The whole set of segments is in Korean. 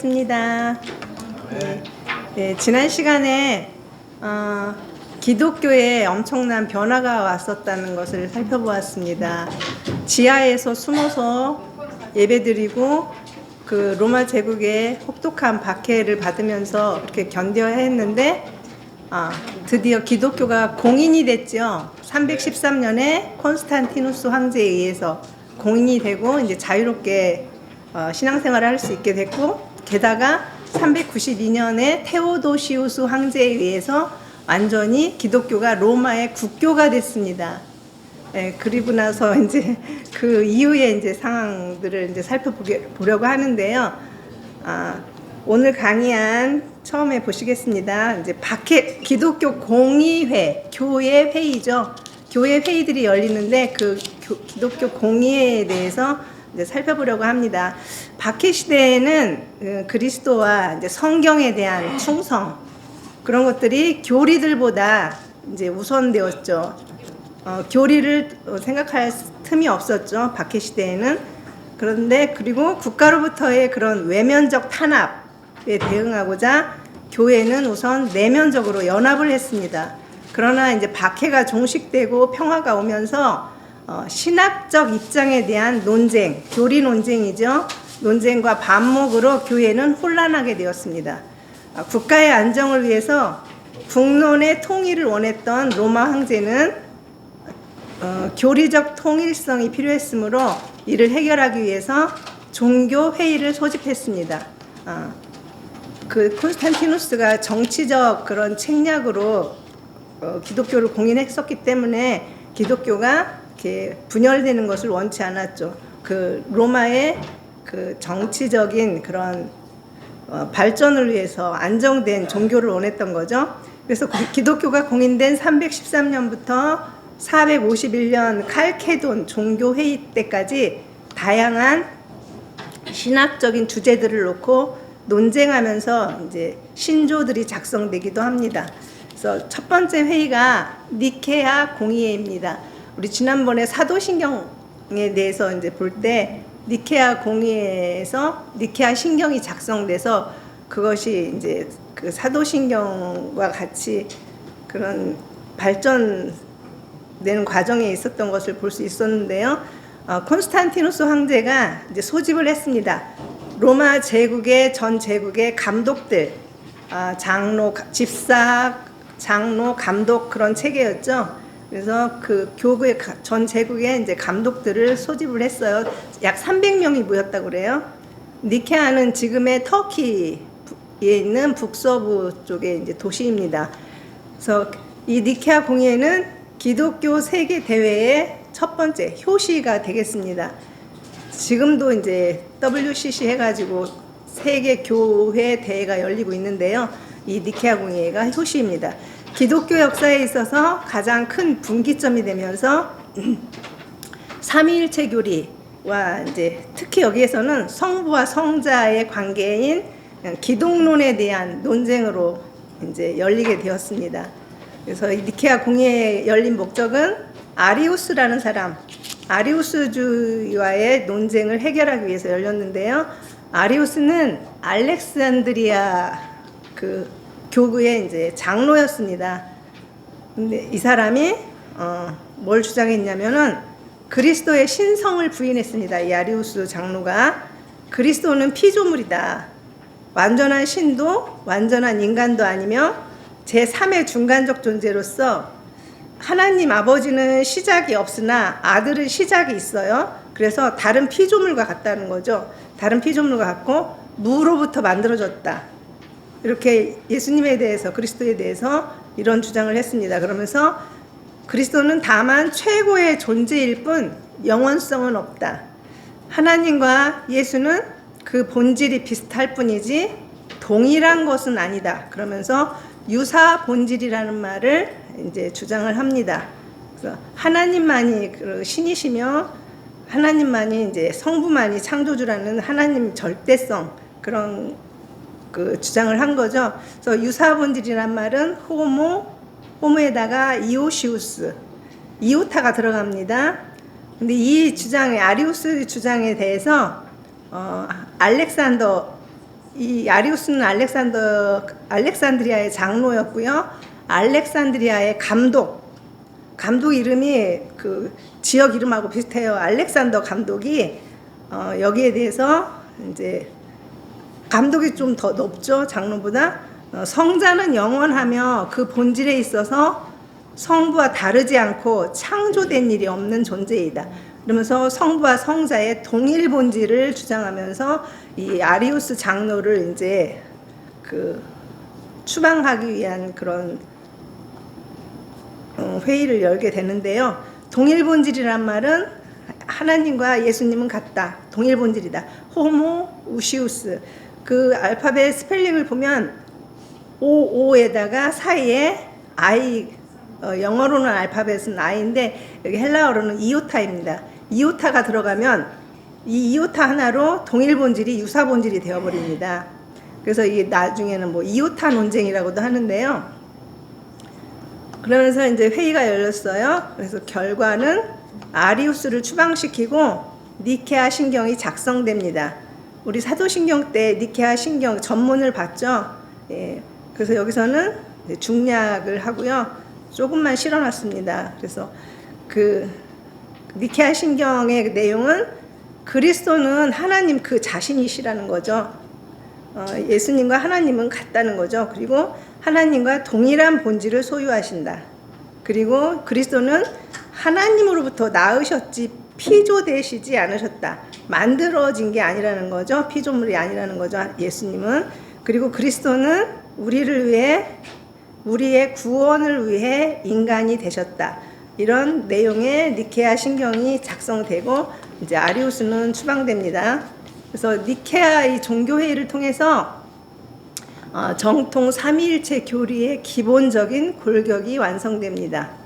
시작하겠습니다. 네, 네, 지난 시간에 어, 기독교에 엄청난 변화가 왔었다는 것을 살펴보았습니다. 지하에서 숨어서 예배드리고 그 로마 제국의 혹독한 박해를 받으면서 이렇게 견뎌야 했는데 아, 드디어 기독교가 공인이 됐죠. 313년에 콘스탄티누스 황제에 의해서 공인이 되고 이제 자유롭게 어, 신앙생활을 할 수 있게 됐고 게다가 392년에 테오도시우스 황제에 의해서 완전히 기독교가 로마의 국교가 됐습니다. 예, 그리고 나서 이제 그 이후의 이제 상황들을 이제 살펴보려고 하는데요. 아, 오늘 강의한 처음에 보시겠습니다. 이제 박해 기독교 공의회 교회 회의죠. 교회 회의들이 열리는데 그 교- 기독교 공의회에 대해서 이제 살펴보려고 합니다. 박해 시대에는 그 그리스도와 이제 성경에 대한 충성 그런 것들이 교리들보다 이제 우선되었죠. 어, 교리를 어, 생각할 틈이 없었죠. 박해 시대에는. 그런데 그리고 국가로부터의 그런 외면적 탄압에 대응하고자 교회는 우선 내면적으로 연합을 했습니다. 그러나 이제 박해가 종식되고 평화가 오면서 어, 신학적 입장에 대한 논쟁, 교리 논쟁이죠. 논쟁과 반목으로 교회는 혼란하게 되었습니다. 아, 국가의 안정을 위해서 국론의 통일을 원했던 로마 황제는 어, 교리적 통일성이 필요했으므로 이를 해결하기 위해서 종교 회의를 소집했습니다. 아, 그 콘스탄티누스가 정치적 그런 책략으로 어, 기독교를 공인했었기 때문에 기독교가 이렇게 분열되는 것을 원치 않았죠. 그 로마의 그 정치적인 그런 어, 발전을 위해서 안정된 종교를 원했던 거죠. 그래서 그 기독교가 공인된 313년부터 451년 칼케돈 종교 회의 때까지 다양한 신학적인 주제들을 놓고 논쟁하면서 이제 신조들이 작성되기도 합니다. 그래서 첫 번째 회의가 니케아 공의회입니다. 우리 지난번에 사도신경에 대해서 이제 볼 때 니케아 공의회에서 니케아 신경이 작성돼서 그것이 이제 그 사도신경과 같이 그런 발전되는 과정에 있었던 것을 볼 수 있었는데요. 어, 콘스탄티누스 황제가 이제 소집을 했습니다. 로마 제국의 전 제국의 감독들, 아, 장로, 집사, 장로, 감독 그런 체계였죠. 그래서 그 교구의 가- 전 제국의 이제 감독들을 소집을 했어요. 약 300명이 모였다고 그래요. 니케아는 지금의 터키에 있는 북서부 쪽의 이제 도시입니다. 그래서 이 니케아 공예는 기독교 세계 대회의 첫 번째 효시가 되겠습니다. 지금도 이제 WCC 해가지고 세계 교회 대회가 열리고 있는데요. 이 니케아 공예가 효시입니다. 기독교 역사에 있어서 가장 큰 분기점이 되면서 삼위일체 교리와 이제 특히 여기에서는 성부와 성자의 관계인 기독론에 대한 논쟁으로 이제 열리게 되었습니다. 그래서 이 니케아 공예에 열린 목적은 아리우스라는 사람, 아리우스주의와의 논쟁을 해결하기 위해서 열렸는데요. 아리우스는 알렉산드리아 그 교구의 이제 장로였습니다. 근데 이 사람이 어, 뭘 주장했냐면은 그리스도의 신성을 부인했습니다. 이 아리우스 장로가 그리스도는 피조물이다. 완전한 신도 완전한 인간도 아니며 제 3의 중간적 존재로서 하나님 아버지는 시작이 없으나 아들은 시작이 있어요. 그래서 다른 피조물과 같다는 거죠. 다른 피조물과 같고 무로부터 만들어졌다. 이렇게 예수님에 대해서 그리스도에 대해서 이런 주장을 했습니다. 그러면서 그리스도는 다만 최고의 존재일 뿐 영원성은 없다. 하나님과 예수는 그 본질이 비슷할 뿐이지 동일한 것은 아니다. 그러면서 유사 본질이라는 말을 이제 주장을 합니다. 그래서 하나님만이 그 신이시며 하나님만이 이제 성부만이 창조주라는 하나님 절대성 그런 그 주장을 한 거죠. 그래서 유사 본질이란 말은 호모 호모에다가 이오시우스 이오타가 들어갑니다. 근데 이 주장에 아리우스 주장에 대해서 어, 알렉산더 이 아리우스는 알렉산더 알렉산드리아의 장로였고요. 알렉산드리아의 감독 감독 이름이 그 지역 이름하고 비슷해요. 알렉산더 감독이 어, 여기에 대해서 이제 감독이 좀 더 높죠 장로보다 어, 성자는 영원하며 그 본질에 있어서 성부와 다르지 않고 창조된 일이 없는 존재이다. 그러면서 성부와 성자의 동일 본질을 주장하면서 이 아리우스 장로를 이제 그 추방하기 위한 그런 어, 회의를 열게 되는데요. 동일 본질이란 말은 하나님과 예수님은 같다. 동일 본질이다. 호모 우시우스. 그 알파벳 스펠링을 보면 OO에다가 사이에 I 어, 영어로는 알파벳은 I인데 여기 헬라어로는 이오타입니다. 이오타가 들어가면 이 이오타 하나로 동일 본질이 유사 본질이 되어버립니다. 그래서 이게 나중에는 뭐 이오타 논쟁이라고도 하는데요. 그러면서 이제 회의가 열렸어요. 그래서 결과는 아리우스를 추방시키고 니케아 신경이 작성됩니다. 우리 사도신경 때 니케아 신경 전문을 봤죠. 예, 그래서 여기서는 중략을 하고요. 조금만 실어놨습니다. 그래서 그 니케아 신경의 내용은 그리스도는 하나님 그 자신이시라는 거죠. 어, 예수님과 하나님은 같다는 거죠. 그리고 하나님과 동일한 본질을 소유하신다. 그리고 그리스도는 하나님으로부터 나으셨지 피조되시지 않으셨다. 만들어진 게 아니라는 거죠. 피조물이 아니라는 거죠. 예수님은. 그리고 그리스도는 우리를 위해 우리의 구원을 위해 인간이 되셨다. 이런 내용의 니케아 신경이 작성되고 이제 아리우스는 추방됩니다. 그래서 니케아 이 종교회의를 통해서 어, 정통 삼위일체 교리의 기본적인 골격이 완성됩니다.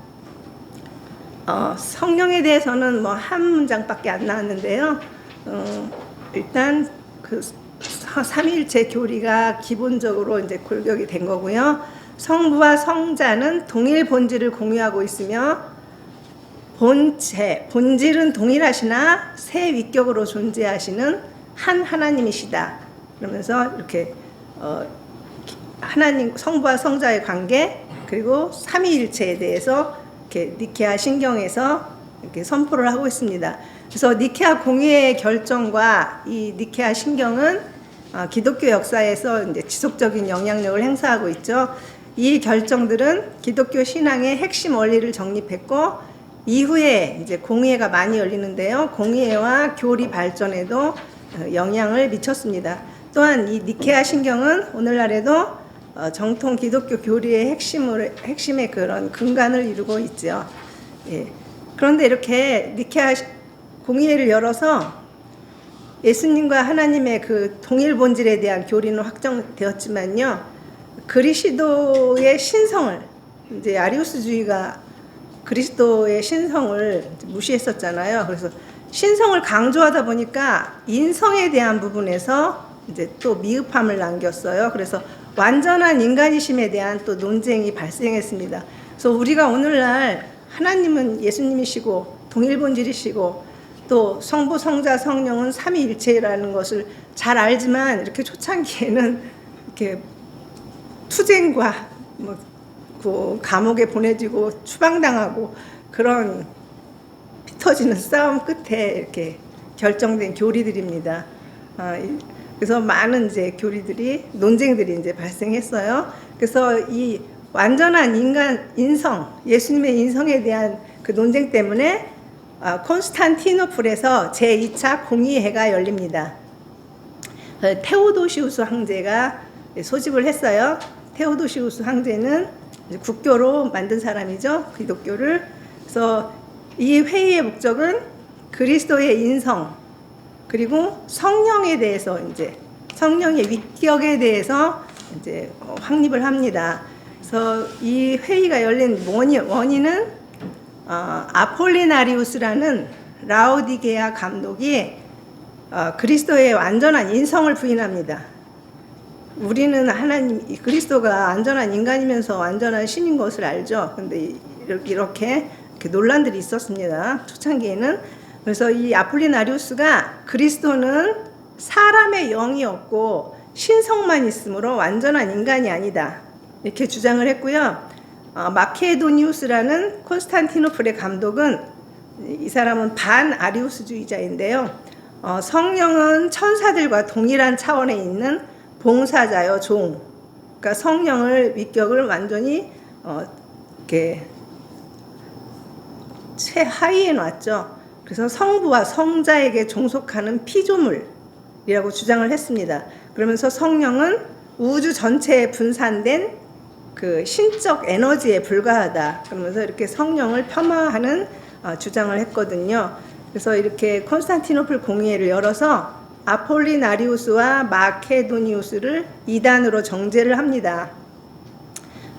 어, 성령에 대해서는 뭐 한 문장밖에 안 나왔는데요. 어, 일단 그 사- 삼위일체 교리가 기본적으로 이제 골격이 된 거고요. 성부와 성자는 동일 본질을 공유하고 있으며 본체, 본질은 동일하시나 새 위격으로 존재하시는 한 하나님이시다. 그러면서 이렇게 어, 하나님 성부와 성자의 관계 그리고 삼위일체에 대해서 이렇게 니케아 신경에서 이렇게 선포를 하고 있습니다. 그래서 니케아 공의의 결정과 이 니케아 신경은 어, 기독교 역사에서 이제 지속적인 영향력을 행사하고 있죠. 이 결정들은 기독교 신앙의 핵심 원리를 정립했고 이후에 이제 공의회가 많이 열리는데요. 공의회와 교리 발전에도 어, 영향을 미쳤습니다. 또한 이 니케아 신경은 오늘날에도 어, 정통 기독교 교리의 핵심을 핵심의 그런 근간을 이루고 있죠. 예. 그런데 이렇게 니케아 시- 공의회를 열어서 예수님과 하나님의 그 동일 본질에 대한 교리는 확정되었지만요. 그리스도의 신성을 이제 아리우스주의가 그리스도의 신성을 무시했었잖아요. 그래서 신성을 강조하다 보니까 인성에 대한 부분에서 이제 또 미흡함을 남겼어요. 그래서 완전한 인간이심에 대한 또 논쟁이 발생했습니다. 그래서 우리가 오늘날 하나님은 예수님이시고 동일본질이시고 또 성부, 성자, 성령은 삼위일체라는 것을 잘 알지만 이렇게 초창기에는 이렇게 투쟁과 뭐 그 감옥에 보내지고 추방당하고 그런 피 터지는 싸움 끝에 이렇게 결정된 교리들입니다. 아, 이- 그래서 많은 이제 교리들이 논쟁들이 이제 발생했어요. 그래서 이 완전한 인간 인성, 예수님의 인성에 대한 그 논쟁 때문에 아, 콘스탄티노플에서 제 2차 공의회가 열립니다. 어, 테오도시우스 황제가 소집을 했어요. 테오도시우스 황제는 국교로 만든 사람이죠. 기독교를. 그래서 이 회의의 목적은 그리스도의 인성 그리고 성령에 대해서 이제 성령의 위격에 대해서 이제 어, 확립을 합니다. 그래서 이 회의가 열린 원인, 원인은 어, 아폴리나리우스라는 라오디게아 감독이 어, 그리스도의 완전한 인성을 부인합니다. 우리는 하나님 이 그리스도가 완전한 인간이면서 완전한 신인 것을 알죠. 근데 이렇게, 이렇게 논란들이 있었습니다. 초창기에는 그래서 이 아폴리나리우스가 그리스도는 사람의 영이 없고 신성만 있으므로 완전한 인간이 아니다. 이렇게 주장을 했고요. 어, 마케도니우스라는 콘스탄티노플의 감독은 이 사람은 반 아리우스주의자인데요. 어, 성령은 천사들과 동일한 차원에 있는 봉사자요 종. 그러니까 성령을 위격을 완전히 어, 이렇게 최하위에 놨죠. 그래서 성부와 성자에게 종속하는 피조물이라고 주장을 했습니다. 그러면서 성령은 우주 전체에 분산된 그 신적 에너지에 불과하다. 그러면서 이렇게 성령을 폄하하는 어, 주장을 했거든요. 그래서 이렇게 콘스탄티노플 공의회를 열어서 아폴리나리우스와 마케도니우스를 이단으로 정죄를 합니다.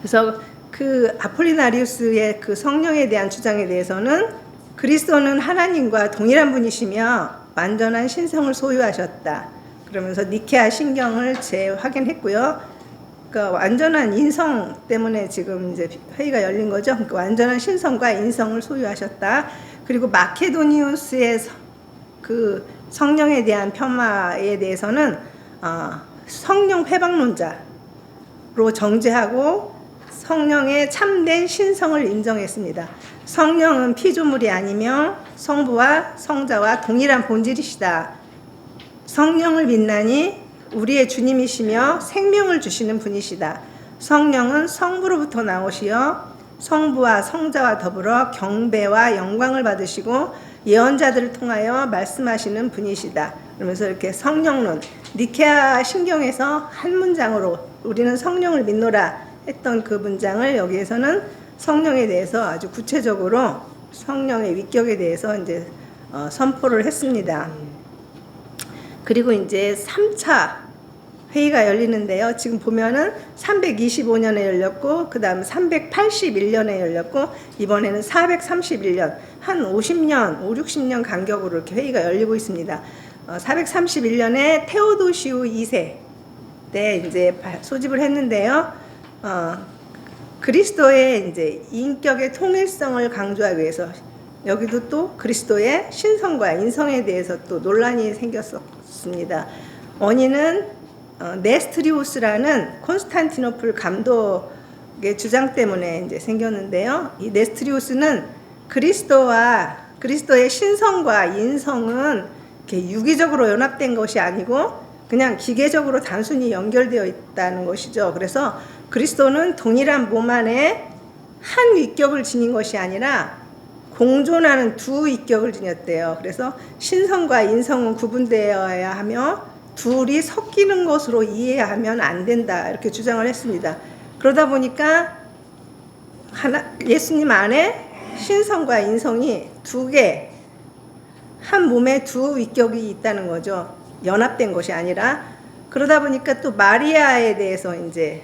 그래서 그 아폴리나리우스의 그 성령에 대한 주장에 대해서는 그리스도는 하나님과 동일한 분이시며 완전한 신성을 소유하셨다. 그러면서 니케아 신경을 재확인했고요. 그러니까 완전한 인성 때문에 지금 이제 회의가 열린 거죠. 그러니까 완전한 신성과 인성을 소유하셨다. 그리고 마케도니우스의 서- 그 성령에 대한 폄하에 대해서는 어, 성령 회방론자로 정죄하고 성령의 참된 신성을 인정했습니다. 성령은 피조물이 아니며 성부와 성자와 동일한 본질이시다. 성령을 믿나니 우리의 주님이시며 생명을 주시는 분이시다. 성령은 성부로부터 나오시어 성부와 성자와 더불어 경배와 영광을 받으시고 예언자들을 통하여 말씀하시는 분이시다. 그러면서 이렇게 성령론 니케아 신경에서 한 문장으로 우리는 성령을 믿노라 했던 그 문장을 여기에서는 성령에 대해서 아주 구체적으로 성령의 위격에 대해서 이제 어, 선포를 했습니다. 그리고 이제 3차 회의가 열리는데요. 지금 보면은 325년에 열렸고, 그 다음 381년에 열렸고, 이번에는 431년, 한 50년, 5, 60년 간격으로 이렇게 회의가 열리고 있습니다. 어, 431년에 테오도시우 2세 때 이제 발- 소집을 했는데요. 어, 그리스도의 이제 인격의 통일성을 강조하기 위해서 여기도 또 그리스도의 신성과 인성에 대해서 또 논란이 생겼었습니다. 원인은 어, 네스트리우스라는 콘스탄티노플 감독의 주장 때문에 이제 생겼는데요. 이 네스트리우스는 그리스도와 그리스도의 신성과 인성은 이렇게 유기적으로 연합된 것이 아니고 그냥 기계적으로 단순히 연결되어 있다는 것이죠. 그래서 그리스도는 동일한 몸 안에 한 위격을 지닌 것이 아니라 공존하는 두 위격을 지녔대요. 그래서 신성과 인성은 구분되어야 하며 둘이 섞이는 것으로 이해하면 안 된다. 이렇게 주장을 했습니다. 그러다 보니까 하나, 예수님 안에 신성과 인성이 두 개, 한 몸에 두 위격이 있다는 거죠. 연합된 것이 아니라. 그러다 보니까 또 마리아에 대해서 이제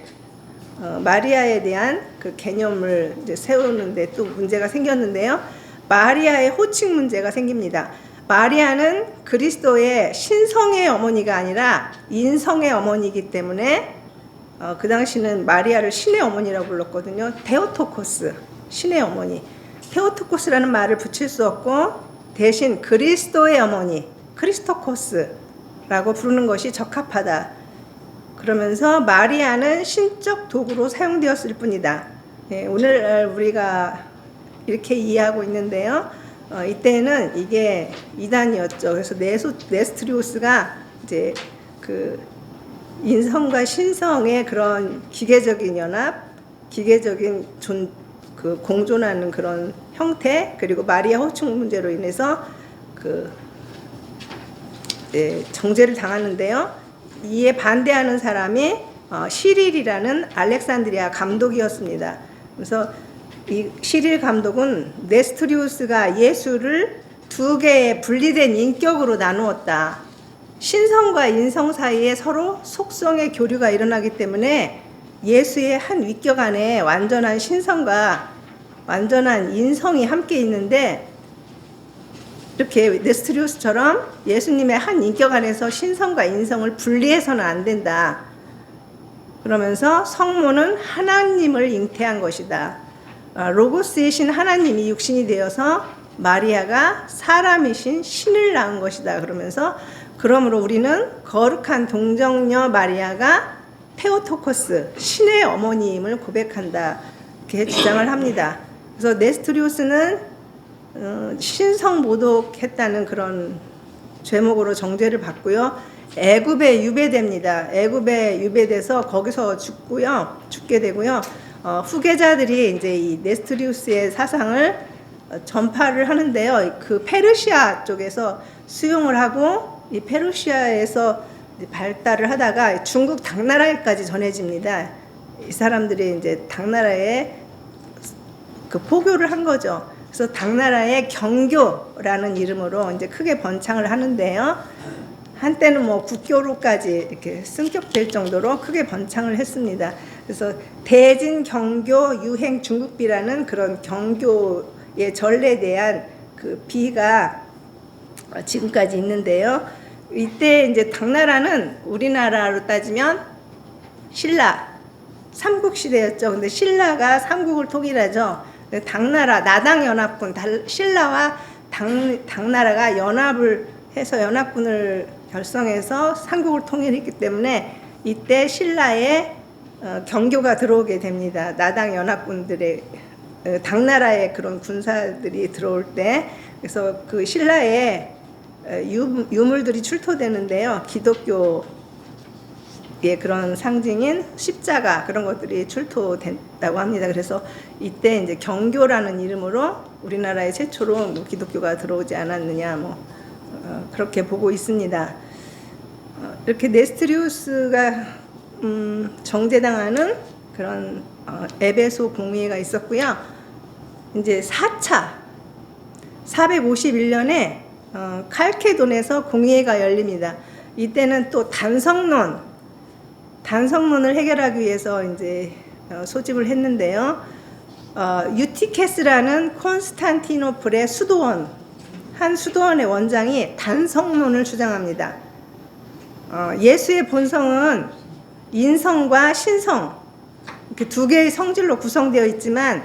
어, 마리아에 대한 그 개념을 세우는데 또 문제가 생겼는데요. 마리아의 호칭 문제가 생깁니다. 마리아는 그리스도의 신성의 어머니가 아니라 인성의 어머니이기 때문에 어, 그 당시는 마리아를 신의 어머니라고 불렀거든요. 테오토코스, 신의 어머니. 테오토코스라는 말을 붙일 수 없고 대신 그리스도의 어머니, 크리스토코스라고 부르는 것이 적합하다. 그러면서 마리아는 신적 도구로 사용되었을 뿐이다. 예, 오늘 우리가 이렇게 이해하고 있는데요. 어, 이때는 이게 이단이었죠. 그래서 네소, 네스트리우스가 이제 그 인성과 신성의 그런 기계적인 연합, 기계적인 존, 그 공존하는 그런 형태, 그리고 마리아 호칭 문제로 인해서 그 예, 정죄를 당하는데요. 이에 반대하는 사람이 어, 시릴이라는 알렉산드리아 감독이었습니다. 그래서 이 시릴 감독은 네스트리우스가 예수를 두 개의 분리된 인격으로 나누었다. 신성과 인성 사이에 서로 속성의 교류가 일어나기 때문에 예수의 한 위격 안에 완전한 신성과 완전한 인성이 함께 있는데 이렇게 네스트리우스처럼 예수님의 한 인격 안에서 신성과 인성을 분리해서는 안 된다. 그러면서 성모는 하나님을 잉태한 것이다. 아, 로고스이신 하나님이 육신이 되어서 마리아가 사람이신 신을 낳은 것이다. 그러면서 그러므로 우리는 거룩한 동정녀 마리아가 테오토코스 신의 어머니임을 고백한다 이렇게 주장을 합니다. 그래서 네스트리우스는 어, 신성 모독했다는 그런 죄목으로 정죄를 받고요. 애굽에 유배됩니다. 애굽에 유배돼서 거기서 죽고요. 죽게 되고요. 어, 후계자들이 이제 이 네스트리우스의 사상을 어, 전파를 하는데요. 그 페르시아 쪽에서 수용을 하고 이 페르시아에서 발달을 하다가 중국 당나라에까지 전해집니다. 이 사람들이 이제 당나라에 그 포교를 한 거죠. 그래서 당나라의 경교라는 이름으로 이제 크게 번창을 하는데요. 한때는 뭐 국교로까지 이렇게 승격될 정도로 크게 번창을 했습니다. 그래서 대진 경교 유행 중국비라는 그런 경교의 전례에 대한 그 비가 지금까지 있는데요. 이때 이제 당나라는 우리나라로 따지면 신라 삼국 시대였죠. 근데 신라가 삼국을 통일하죠. 근데 당나라 나당 연합군 달- 신라와 당 당나라가 연합을 해서 연합군을 결성해서 삼국을 통일했기 때문에 이때 신라에 어, 경교가 들어오게 됩니다. 나당 연합군들의 어, 당나라의 그런 군사들이 들어올 때 그래서 그 신라에 어, 유, 유물들이 출토되는데요. 기독교 예, 그런 상징인 십자가 그런 것들이 출토된다고 합니다. 그래서 이때 이제 경교라는 이름으로 우리나라에 최초로 뭐 기독교가 들어오지 않았느냐 뭐 어, 그렇게 보고 있습니다. 어, 이렇게 네스트리우스가 음, 정제당하는 그런 어, 에베소 공의회가 있었고요. 이제 4차 451년에 어, 칼케돈에서 공의회가 열립니다. 이때는 또 단성론, 단성론을 해결하기 위해서 이제 어, 소집을 했는데요. 어, 유티케스라는 콘스탄티노플의 수도원, 한 수도원의 원장이 단성론을 주장합니다. 어, 예수의 본성은 인성과 신성 이렇게 두 개의 성질로 구성되어 있지만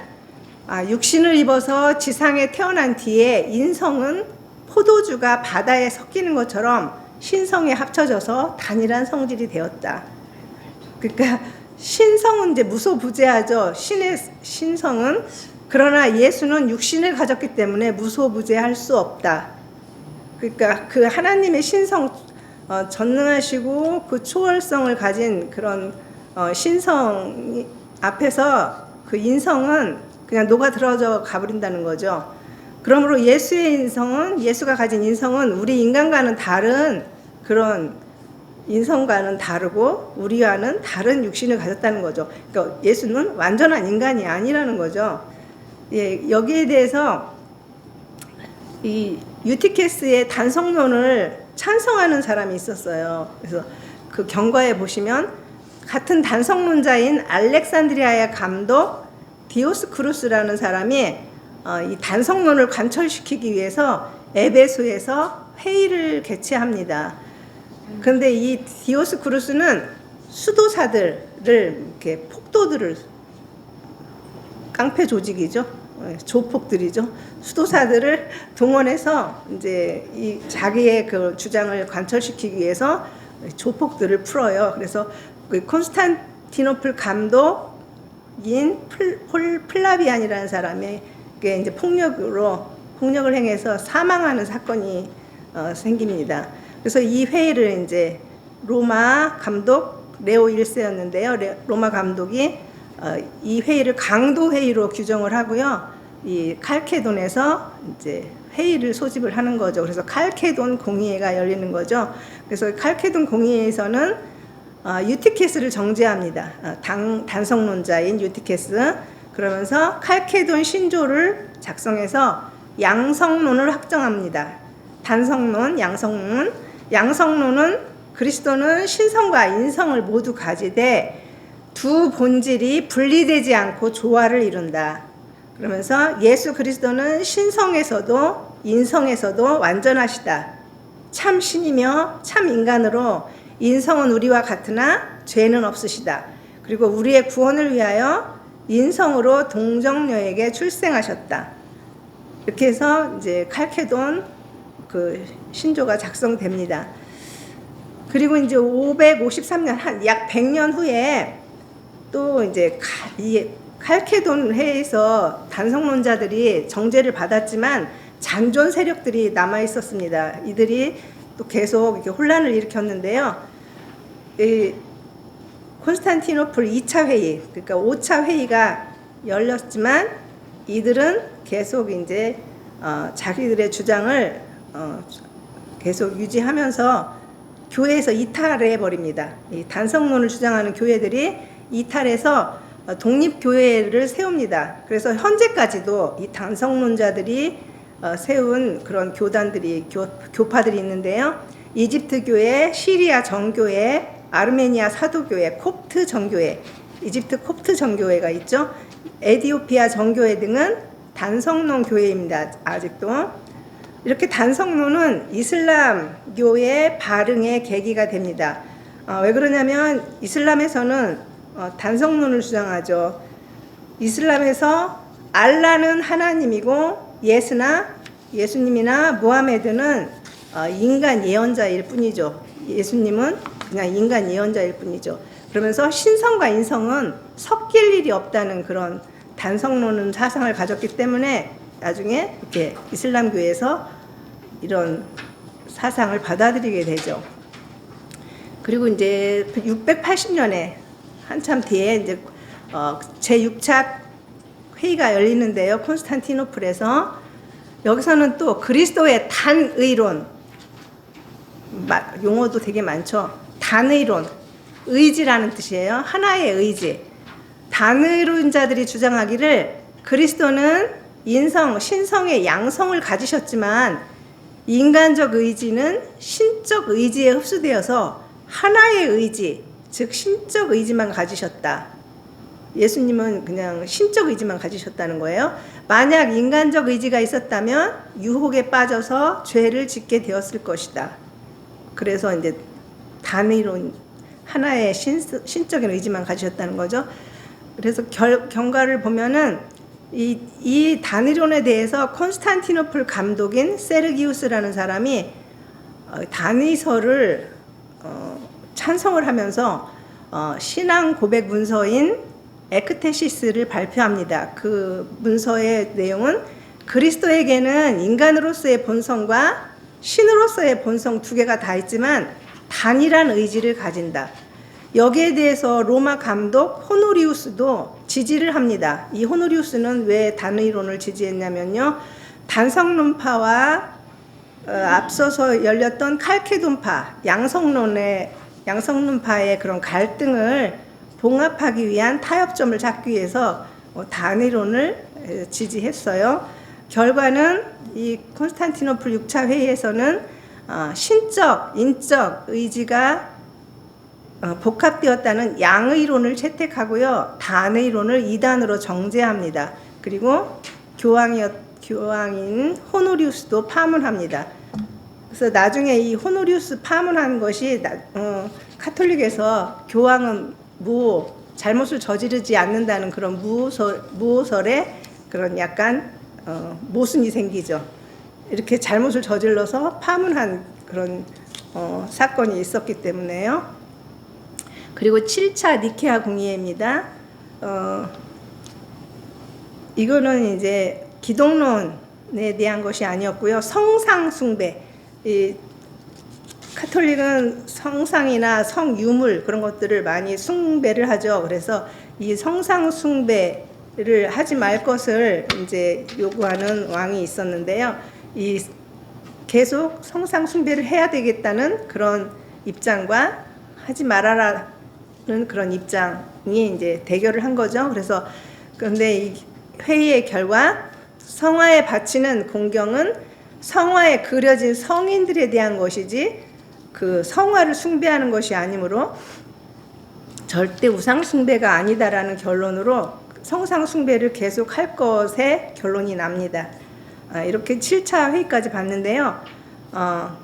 아, 육신을 입어서 지상에 태어난 뒤에 인성은 포도주가 바다에 섞이는 것처럼 신성에 합쳐져서 단일한 성질이 되었다. 그러니까 신성은 이제 무소부재하죠. 신의 신성은 그러나 예수는 육신을 가졌기 때문에 무소부재할 수 없다. 그러니까 그 하나님의 신성 어, 전능하시고 그 초월성을 가진 그런 어, 신성 앞에서 그 인성은 그냥 녹아 들어져 가버린다는 거죠. 그러므로 예수의 인성은 예수가 가진 인성은 우리 인간과는 다른 그런 인성과는 다르고 우리와는 다른 육신을 가졌다는 거죠. 그러니까 예수는 완전한 인간이 아니라는 거죠. 예, 여기에 대해서 이 유티케스의 단성론을 찬성하는 사람이 있었어요. 그래서 그 경과에 보시면 같은 단성론자인 알렉산드리아의 감독 디오스 크루스라는 사람이 어, 이 단성론을 관철시키기 위해서 에베소에서 회의를 개최합니다. 그런데 이 디오스 크루스는 수도사들을 이렇게 폭도들을 깡패 조직이죠. 예, 조폭들이죠. 수도사들을 동원해서 이제 이 자기의 그 주장을 관철시키기 위해서 조폭들을 풀어요. 그래서 그 콘스탄티노플 감독인 플, 폴 플라비안이라는 사람에게 이제 폭력으로 폭력을 행해서 사망하는 사건이 어, 생깁니다. 그래서 이 회의를 이제 로마 감독 레오 1세였는데요. 레, 로마 감독이 어, 이 회의를 강도 회의로 규정을 하고요. 이 칼케돈에서 이제 회의를 소집을 하는 거죠. 그래서 칼케돈 공의회가 열리는 거죠. 그래서 칼케돈 공의회에서는 어, 유티케스를 정죄합니다. 어, 당, 단성론자인 유티케스. 그러면서 칼케돈 신조를 작성해서 양성론을 확정합니다. 단성론, 양성론. 양성론은 그리스도는 신성과 인성을 모두 가지되 두 본질이 분리되지 않고 조화를 이룬다. 그러면서 예수 그리스도는 신성에서도 인성에서도 완전하시다. 참 신이며 참 인간으로 인성은 우리와 같으나 죄는 없으시다. 그리고 우리의 구원을 위하여 인성으로 동정녀에게 출생하셨다. 이렇게 해서 이제 칼케돈 그 신조가 작성됩니다. 그리고 이제 553년 한 약 100년 후에 또 이제 카- 이 칼케돈 회에서 단성론자들이 정죄를 받았지만 잔존 세력들이 남아 있었습니다. 이들이 또 계속 이렇게 혼란을 일으켰는데요. 이 콘스탄티노플 2차 회의, 그러니까 5차 회의가 열렸지만 이들은 계속 이제 어, 자기들의 주장을 어, 계속 유지하면서 교회에서 이탈해 버립니다. 이 단성론을 주장하는 교회들이 이탈해서 어, 독립교회를 세웁니다. 그래서 현재까지도 이 단성론자들이 어, 세운 그런 교단들이 교, 교파들이 있는데요. 이집트 교회, 시리아 정교회, 아르메니아 사도교회, 콥트 정교회, 이집트 콥트 정교회가 있죠. 에디오피아 정교회 등은 단성론 교회입니다. 아직도 이렇게 단성론은 이슬람교의 발흥의 계기가 됩니다. 어, 왜 그러냐면 이슬람에서는 어, 단성론을 주장하죠. 이슬람에서 알라는 하나님이고 예수나 예수님이나 무하메드는 어, 인간 예언자일 뿐이죠. 예수님은 그냥 인간 예언자일 뿐이죠. 그러면서 신성과 인성은 섞일 일이 없다는 그런 단성론은 사상을 가졌기 때문에 나중에 이렇게 이슬람교에서 이런 사상을 받아들이게 되죠. 그리고 이제 680년에 한참 뒤에 이제 어, 제6차 회의가 열리는데요. 콘스탄티노플에서 여기서는 또 그리스도의 단의론 마- 용어도 되게 많죠. 단의론 의지라는 뜻이에요. 하나의 의지. 단의론자들이 주장하기를 그리스도는 인성, 신성의 양성을 가지셨지만 인간적 의지는 신적 의지에 흡수되어서 하나의 의지, 즉 신적 의지만 가지셨다. 예수님은 그냥 신적 의지만 가지셨다는 거예요. 만약 인간적 의지가 있었다면 유혹에 빠져서 죄를 짓게 되었을 것이다. 그래서 이제 단의론 하나의 신, 신적인 의지만 가지셨다는 거죠. 그래서 결, 경과를 보면은 이, 이 단의론에 대해서 콘스탄티노플 감독인 세르기우스라는 사람이 어, 단의서를 어, 찬성을 하면서 어, 신앙 고백 문서인 에크테시스를 발표합니다. 그 문서의 내용은 그리스도에게는 인간으로서의 본성과 신으로서의 본성 두 개가 다 있지만 단일한 의지를 가진다. 여기에 대해서 로마 감독 호노리우스도 지지를 합니다. 이 호노리우스는 왜 단의론을 지지했냐면요. 단성론파와 어, 앞서서 열렸던 칼케돈파, 양성론의 양성론파의 그런 갈등을 봉합하기 위한 타협점을 찾기 위해서 어, 단의론을 에, 지지했어요. 결과는 이 콘스탄티노플 6차 회의에서는 어, 신적, 인적 의지가 어, 복합되었다는 양의론을 채택하고요. 단의론을 이단으로 정제합니다. 그리고 교황이었 교황인 호노리우스도 파문합니다. 그래서 나중에 이 호노리우스 파문한 것이 나- 어, 카톨릭에서 교황은 무 잘못을 저지르지 않는다는 그런 무설 무설에 그런 약간 어, 모순이 생기죠. 이렇게 잘못을 저질러서 파문한 그런 어, 사건이 있었기 때문에요. 그리고 7차 니케아 공의회입니다. 어, 이거는 이제 기독론에 대한 것이 아니었고요. 성상 숭배. 이 카톨릭은 성상이나 성유물 그런 것들을 많이 숭배를 하죠. 그래서 이 성상 숭배를 하지 말 것을 이제 요구하는 왕이 있었는데요. 이 계속 성상 숭배를 해야 되겠다는 그런 입장과 하지 말아라 는 그런 입장이 이제 대결을 한 거죠. 그래서 그런데 이 회의의 결과 성화에 바치는 공경은 성화에 그려진 성인들에 대한 것이지 그 성화를 숭배하는 것이 아니므로 절대 우상 숭배가 아니다라는 결론으로 성상 숭배를 계속 할 것에 결론이 납니다. 아, 이렇게 7차 회의까지 봤는데요. 어,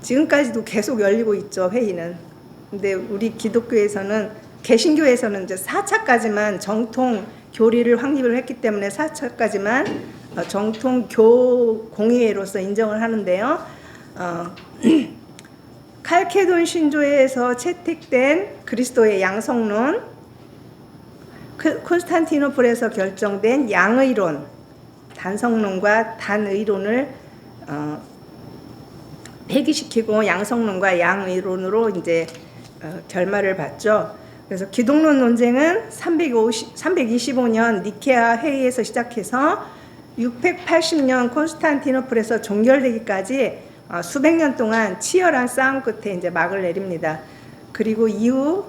지금까지도 계속 열리고 있죠, 회의는. 근데 우리 기독교에서는 개신교에서는 이제 4차까지만 정통 교리를 확립을 했기 때문에 4차까지만 어, 정통 교 공의회로서 인정을 하는데요. 어, 칼케돈 신조에서 채택된 그리스도의 양성론, 크- 콘스탄티노플에서 결정된 양의론, 단성론과 단의론을 어, 폐기시키고 양성론과 양의론으로 이제 어, 결말을 봤죠. 그래서 기독론 논쟁은 350, 325년 니케아 회의에서 시작해서 680년 콘스탄티노플에서 종결되기까지 어, 수백 년 동안 치열한 싸움 끝에 이제 막을 내립니다. 그리고 이후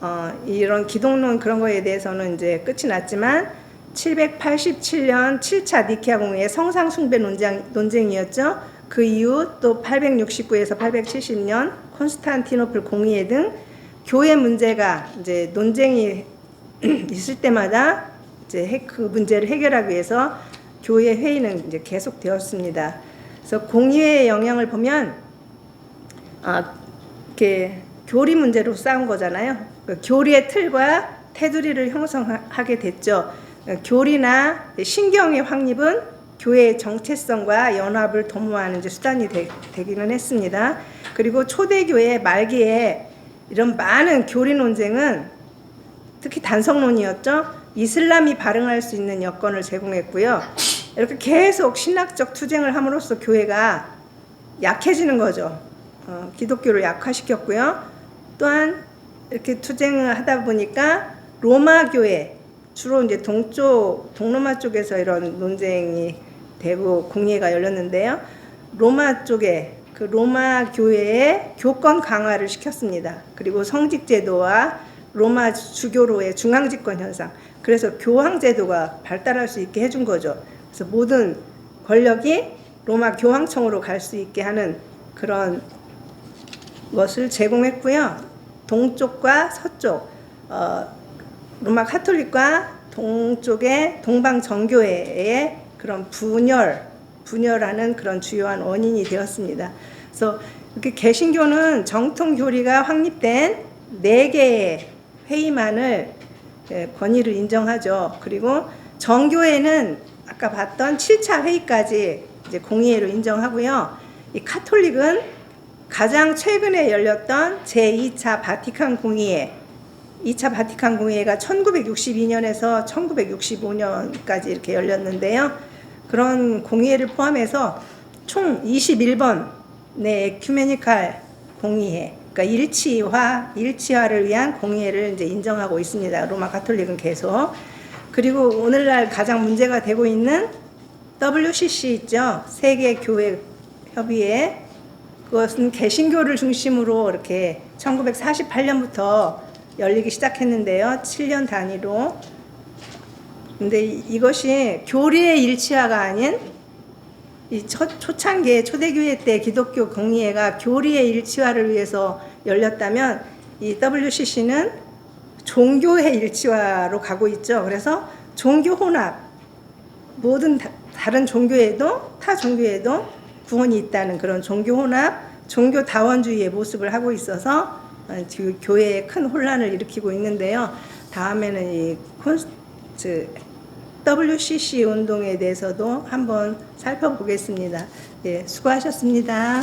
어, 이런 기독론 그런 거에 대해서는 이제 끝이 났지만 787년 7차 니케아 공회의 성상 숭배 논쟁, 논쟁이었죠. 그 이후 또 869에서 870년 콘스탄티노플 공의회 등 교회 문제가 이제 논쟁이 있을 때마다 이제 해- 그 문제를 해결하기 위해서 교회 회의는 이제 계속 되었습니다. 그래서 공의회의 영향을 보면 아, 이렇게 교리 문제로 싸운 거잖아요. 그 교리의 틀과 테두리를 형성하게 됐죠. 그 교리나 신경의 확립은 교회의 정체성과 연합을 도모하는 수단이 되, 되기는 했습니다. 그리고 초대교회 말기에 이런 많은 교리 논쟁은 특히 단성론이었죠. 이슬람이 발응할 수 있는 여건을 제공했고요. 이렇게 계속 신학적 투쟁을 함으로써 교회가 약해지는 거죠. 어, 기독교를 약화시켰고요. 또한 이렇게 투쟁을 하다 보니까 로마 교회 주로 이제 동쪽 동로마 쪽에서 이런 논쟁이 되고 공예가 열렸는데요. 로마 쪽에 그 로마 교회의 교권 강화를 시켰습니다. 그리고 성직 제도와 로마 주교로의 중앙 집권 현상. 그래서 교황 제도가 발달할 수 있게 해준 거죠. 그래서 모든 권력이 로마 교황청으로 갈 수 있게 하는 그런 것을 제공했고요. 동쪽과 서쪽, 어, 로마 카톨릭과 동쪽의 동방 정교회의 그런 분열, 분열하는 그런 주요한 원인이 되었습니다. 그래서 이렇게 개신교는 정통 교리가 확립된 네 개의 회의만을 예, 권위를 인정하죠. 그리고 정교회는 아까 봤던 7차 회의까지 이제 공의회로 인정하고요. 이 카톨릭은 가장 최근에 열렸던 제2차 바티칸 공의회, 2차 바티칸 공의회가 1962년에서 1965년까지 이렇게 열렸는데요. 그런 공의회를 포함해서 총 21번 네 에큐메니칼 공의회, 그러니까 일치화, 일치화를 위한 공의회를 이제 인정하고 있습니다. 로마 가톨릭은 계속. 그리고 오늘날 가장 문제가 되고 있는 WCC 있죠. 세계 교회 협의회. 그것은 개신교를 중심으로 이렇게 1948년부터 열리기 시작했는데요. 7년 단위로. 근데 이- 이것이 교리의 일치화가 아닌 이 초, 초창기 초대교회 때 기독교 공의회가 교리의 일치화를 위해서 열렸다면 이 WCC는 종교의 일치화로 가고 있죠. 그래서 종교 혼합 모든 다, 다른 종교에도 타 종교에도 구원이 있다는 그런 종교 혼합, 종교 다원주의의 모습을 하고 있어서 어, 지금 교회에 큰 혼란을 일으키고 있는데요. 다음에는 이 콘스 그 WCC 운동에 대해서도 한번 살펴보겠습니다. 예, 수고하셨습니다.